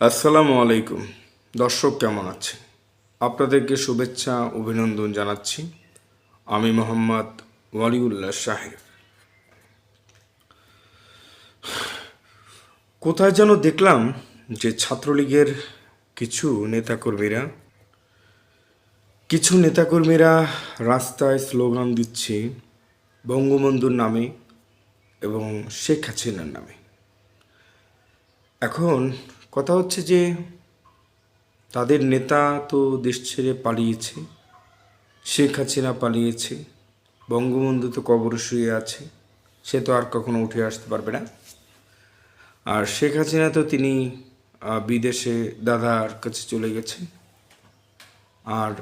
আসসালামু আলাইকুম। দর্শক কেমন আছেন? আপনাদেরকে শুভেচ্ছা, অভিনন্দন জানাচ্ছি। আমি মোহাম্মদ ওয়ালিউল্লাহ সাহেব কোথায় যেন দেখলাম যে ছাত্রলীগের কিছু নেতাকর্মীরা কিছু নেতাকর্মীরা রাস্তায় স্লোগান দিচ্ছে বঙ্গবন্ধুর নামে এবং শেখ হাসিনার নামে। এখন কথা হচ্ছে যে তাদের নেতা তো দেশ ছেড়ে পালিয়েছে, শেখ হাসিনা পালিয়েছে, বঙ্গবন্ধু তো কবর শুয়ে আছে, সে তো আর কখনো উঠে আসতে পারবে না। আর শেখ হাসিনা তো তিনি বিদেশে দাদার কাছে চলে গেছে। আর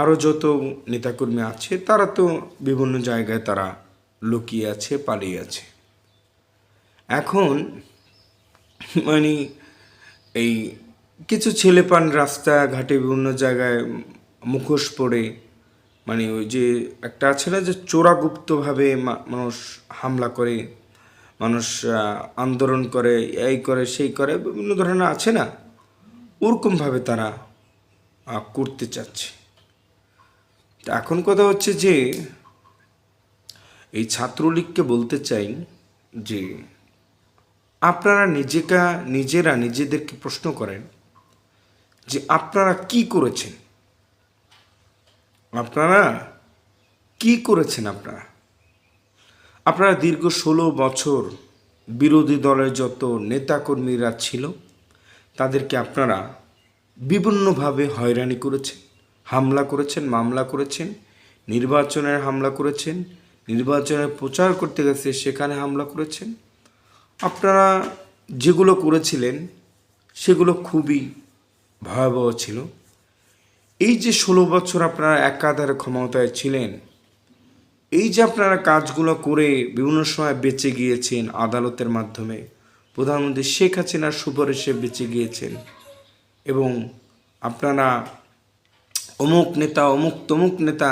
আরও যত নেতাকর্মী আছে, তারা তো বিভিন্ন জায়গায় তারা লুকিয়ে আছে, পালিয়ে আছে। এখন মানে এই কিছু ছেলে পান রাস্তাঘাটে বিভিন্ন জায়গায় মুখোশ পড়ে মানে ওই যে একটা আছে না যে চোরাগুপ্তভাবে মানুষ হামলা করে, মানুষ আন্দোলন করে, এই করে, সেই করে, বিভিন্ন ধরনের আছে না? ওরকমভাবে তারা করতে চাচ্ছে। তা এখন কথা হচ্ছে যে, এই ছাত্রলীগকে বলতে চাই যে আপনারা নিজেকা, নিজেরা নিজেদেরকে প্রশ্ন করেন যে আপনারা কি করেছেন? আপনারা কি করেছেন আপনারা? আপনারা দীর্ঘ ষোলো বছর বিরোধী দলের যত নেতাকর্মীরা ছিল, তাদেরকে আপনারা বিভিন্নভাবে হয়রানি করেছেন। হামলা করেছেন, মামলা করেছেন, নির্বাচনের হামলা করেছেন, নির্বাচনের প্রচার করতে গেছে, সেখানে হামলা করেছেন। আপনারা যেগুলো করেছিলেন, সেগুলো খুবই ভয়াবহ ছিল। এই যে ষোলো বছর আপনারা একাধারে ক্ষমতায় ছিলেন, এই যে আপনারা কাজগুলো করে বিভিন্ন সময় বেঁচে গিয়েছেন আদালতের মাধ্যমে, প্রধানমন্ত্রী শেখ হাসিনার সুপারিশে বেঁচে গিয়েছেন, এবং আপনারা অমুক নেতা, অমুক তমুক নেতা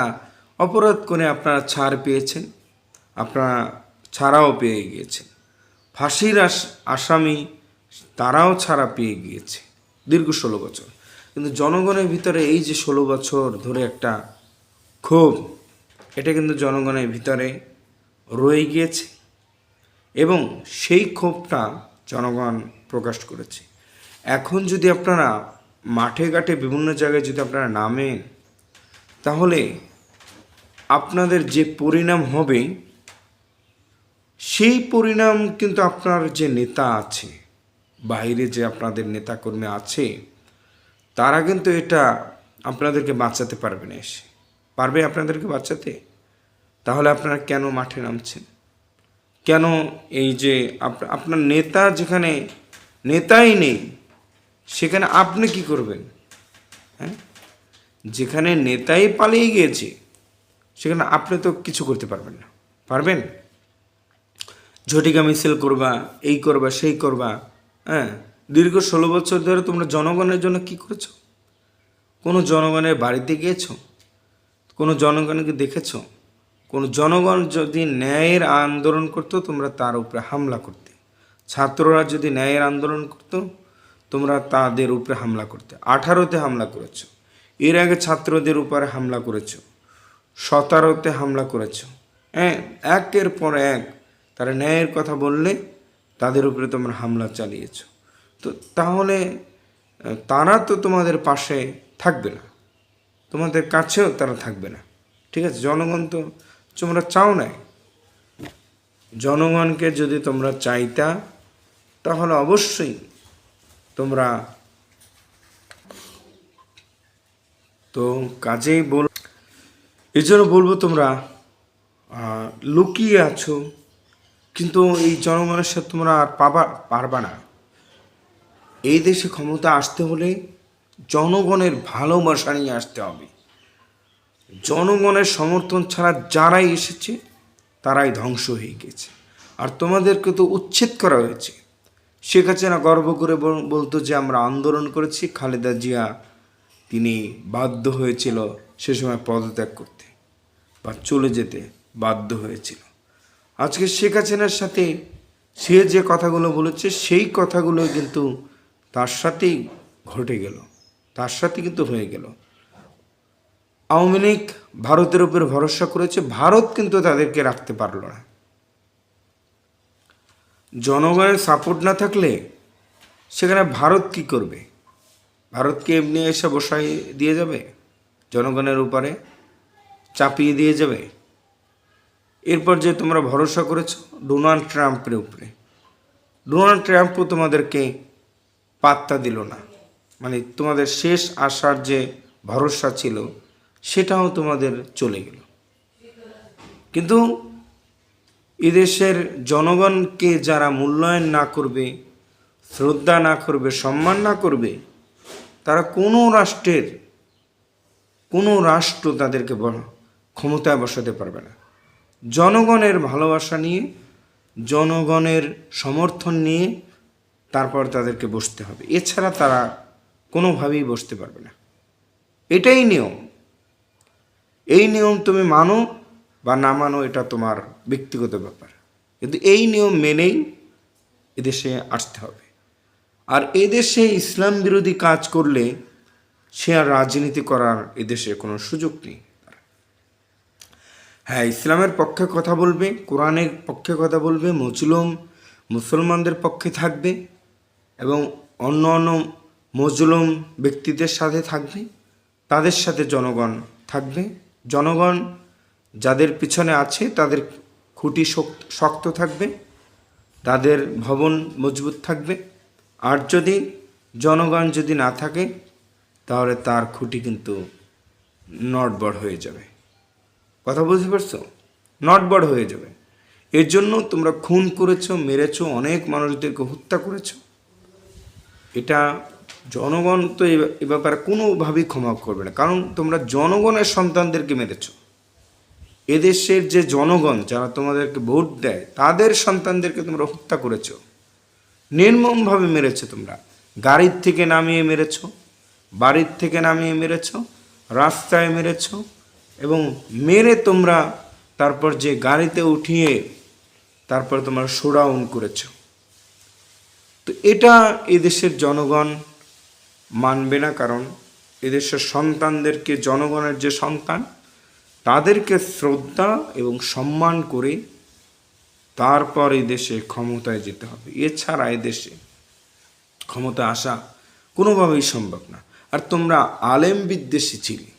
অপরাধ করে আপনারা ছাড় পেয়েছেন, আপনারা ছাড়াও পেয়ে গিয়েছেন। ফাঁসির আস- আসামি তারাও ছাড়া পেয়ে গিয়েছে। দীর্ঘ ষোলো বছর। কিন্তু জনগণের ভিতরে এই যে ষোলো বছর ধরে একটা ক্ষোভ, এটা কিন্তু জনগণের ভিতরে রয়ে গিয়েছে এবং সেই ক্ষোভটা জনগণ প্রকাশ করেছে। এখন যদি আপনারা মাঠে ঘাটে বিভিন্ন জায়গায় যদি আপনারা নামেন, তাহলে আপনাদের যে পরিণাম হবে সেই পরিণাম কিন্তু আপনার যে নেতা আছে, বাইরে যে আপনাদের নেতাকর্মী আছে, তারা কিন্তু এটা আপনাদেরকে বাঁচাতে পারবে না এসে। পারবে আপনাদেরকে বাঁচাতে? তাহলে আপনারা কেন মাঠে নামছেন? কেন এই যে আপ- আপনার নেতা যেখানে, নেতাই নেই, সেখানে আপনি কি করবেন? হ্যাঁ? যেখানে নেতাই পালিয়ে গিয়েছে, সেখানে আপনি তো কিছু করতে পারবেন না। পারবেন? ঝটিকা মিছিল করবা, এই করবা, সেই করবা হ্যাঁ? দীর্ঘ ষোলো বছর ধরে তোমরা জনগণের জন্য কি করেছ? কোনো জনগণের বাড়িতে গিয়েছো? কোনো জনগণকে দেখেছ? কোনো জনগণ যদি ন্যায়ের আন্দোলন করতো, তোমরা তার উপরে হামলা করতে। ছাত্ররা যদি ন্যায়ের আন্দোলন করতো, তোমরা তাদের উপরে হামলা করতে। আঠারোতে হামলা করেছ। এর আগে ছাত্রদের উপরে হামলা করেছ। সতেরোতে হামলা করেছ। হ্যাঁ একের পর এক তারা ন্যায়ের কথা বললে তাদের উপরে তোমরা হামলা চালিয়েছো। তো তাহলে তারা তো তোমাদের পাশে থাকবে না। তোমাদের কাছেও তারা থাকবে না। ঠিক আছে, জনগণ তো তোমরা চাও নাই। জনগণকে যদি তোমরা চাইতা, তাহলে অবশ্যই তোমরা তো কাজেই বল এই জন্য বলব তোমরা লুকিয়ে আছো। কিন্তু এই জনগণের সাথে তোমরা আর পাবা, পারবা না। এই দেশে ক্ষমতা আসতে হলে জনগণের ভালোবাসা নিয়ে আসতে হবে। জনগণের সমর্থন ছাড়া যারাই এসেছে, তারাই ধ্বংস হয়ে গেছে। আর তোমাদেরকে তো উচ্ছেদ করা হয়েছে। শেখ হাসিনা গর্ব করে বলতো যে, আমরা আন্দোলন করেছি, খালেদা জিয়া তিনি বাধ্য হয়েছিল সে সময় পদত্যাগ করতে বা চলে যেতে বাধ্য হয়েছিল। আজকে শেখ হাসিনার সাথে সে যে কথাগুলো বলেছে, সেই কথাগুলো কিন্তু তার সাথেই ঘটে গেল। তার সাথে কিন্তু হয়ে গেল। আওয়ামী লীগ ভারতের উপর ভরসা করেছে, ভারত কিন্তু তাদেরকে রাখতে পারল না। জনগণের সাপোর্ট না থাকলে সেখানে ভারত কি করবে? ভারতকে এমনি এসে বসাই দিয়ে যাবে? জনগণের উপরে চাপিয়ে দিয়ে যাবে? এরপর যে তোমরা ভরসা করেছ ডোনাল্ড ট্রাম্পের উপরে। ডোনাল্ড ট্রাম্পও তোমাদেরকে পাত্তা দিল না। মানে তোমাদের শেষ আসার যে ভরসা ছিল, সেটাও তোমাদের চলে গেল। কিন্তু এদেশের জনগণকে যারা মূল্যায়ন না করবে, শ্রদ্ধা না করবে, সম্মান না করবে, তারা কোনো রাষ্ট্রের, কোনো রাষ্ট্র তাদেরকে ক্ষমতায় বসাতে পারবে না। জনগণের ভালোবাসা নিয়ে, জনগণের সমর্থন নিয়ে তারপর তাদেরকে বসতে হবে। এছাড়া তারা কোনোভাবেই বসতে পারবে না। এটাই নিয়ম। এই নিয়ম তুমি মানো বা না মানো, এটা তোমার ব্যক্তিগত ব্যাপার। কিন্তু এই নিয়ম মেনেই এদেশে আসতে হবে। আর এদেশে ইসলাম বিরোধী কাজ করলে সে আর রাজনীতি করার এদেশে কোনো সুযোগ নেই। হ্যাঁ ইসলামের পক্ষে কথা বলবে, কোরআনের পক্ষে কথা বলবে মজলুম মুসলমানদের পক্ষে থাকবে এবং অন্য অন্য মজলুম ব্যক্তিদের সাথে থাকবে, তাদের সাথে জনগণ থাকবে। জনগণ যাদের পিছনে আছে, তাদের খুঁটি শক্ত- থাকবে, তাদের ভবন মজবুত থাকবে। আর যদি জনগণ যদি না থাকে, তাহলে তার খুঁটি কিন্তু নটবড় হয়ে যাবে। কথা বুঝতে পারছ? নটবড় হয়ে যাবে। এর জন্য তোমরা খুন করেছ, মেরেছো, অনেক মানুষদেরকে হত্যা করেছ। এটা জনগণ তো এ ব্যাপারে কোনোভাবেই ক্ষমা করবে না। কারণ তোমরা জনগণের সন্তানদেরকে মেরেছো। এদেশের যে জনগণ যারা তোমাদেরকে ভোট দেয়, তাদের সন্তানদেরকে তোমরা হত্যা করেছ। নির্মমভাবে মেরেছো তোমরা। গাড়ির থেকে নামিয়ে মেরেছো, বাড়ির থেকে নামিয়ে মেরেছ, রাস্তায় মেরেছো এবং মেরে তোমরা তারপর যে গাড়িতে উঠিয়ে তারপর তোমরা শোডাউন করেছ। তো এটা এদেশের জনগণ মানবে না, কারণ এদেশের সন্তানদেরকে, জনগণের যে সন্তান, তাদেরকে শ্রদ্ধা এবং সম্মান করে তারপর এই দেশে ক্ষমতায় যেতে হবে। এছাড়া এদেশে ক্ষমতা আসা কোনোভাবেই সম্ভব না। আর তোমরা আলেম বিদ্বেষী ছিলে।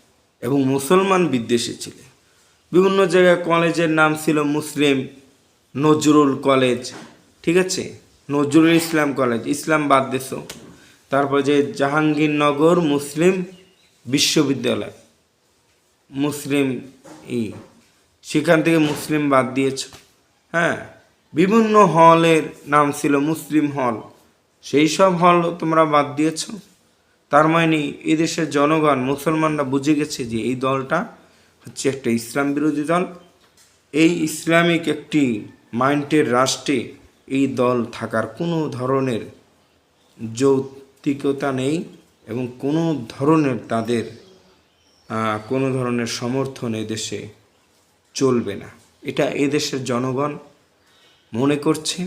এবং মুসলমান বিদ্বেষী ছিলে। বিভিন্ন জায়গায় কলেজের নাম ছিল মুসলিম নজরুল কলেজ, ঠিক আছে? নজরুল ইসলাম কলেজ, ইসলাম বাদ দেশ তারপর যে জাহাঙ্গীরনগর মুসলিম বিশ্ববিদ্যালয়, মুসলিম ই, সেখান থেকে মুসলিম বাদ দিয়েছ। হ্যাঁ বিভিন্ন হলের নাম ছিল মুসলিম হল। সেই সব হল তোমরা বাদ দিয়েছ। তার মানে এদেশের জনগণ, মুসলমানরা বুঝে গেছে যে এই দলটা হচ্ছে একটা ইসলাম বিরোধী দল। এই ইসলামিক একটি মাইন্ডের রাষ্ট্রে এই দল থাকার কোনো ধরনের যৌক্তিকতা নেই এবং কোনো ধরনের তাদের কোনো ধরনের সমর্থন এদেশে চলবে না। এটা এদেশের জনগণ মনে করছে।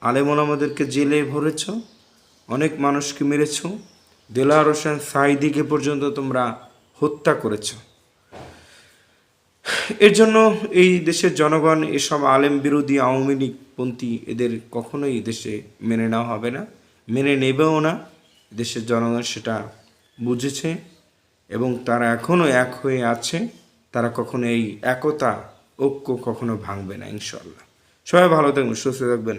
আলেমন আমাদেরকে জেলে ভরেছ, অনেক মানুষকে মেরেছ দেলার হোসেন সাইদিকে পর্যন্ত তোমরা হত্যা করেছ। এর জন্য এই দেশের জনগণ, এসব আলেম বিরোধী আওয়ামী লীগপন্থী এদের কখনোই দেশে মেনে নেওয়া হবে না, মেনে নেবেও না। দেশের জনগণ সেটা বুঝেছে এবং তারা এখনও এক হয়ে আছে। তারা কখনো এই একতা ঐক্য কখনো ভাঙবে না ইনশাল্লাহ সবাই ভালো থাকবেন, সুস্থ থাকবেন।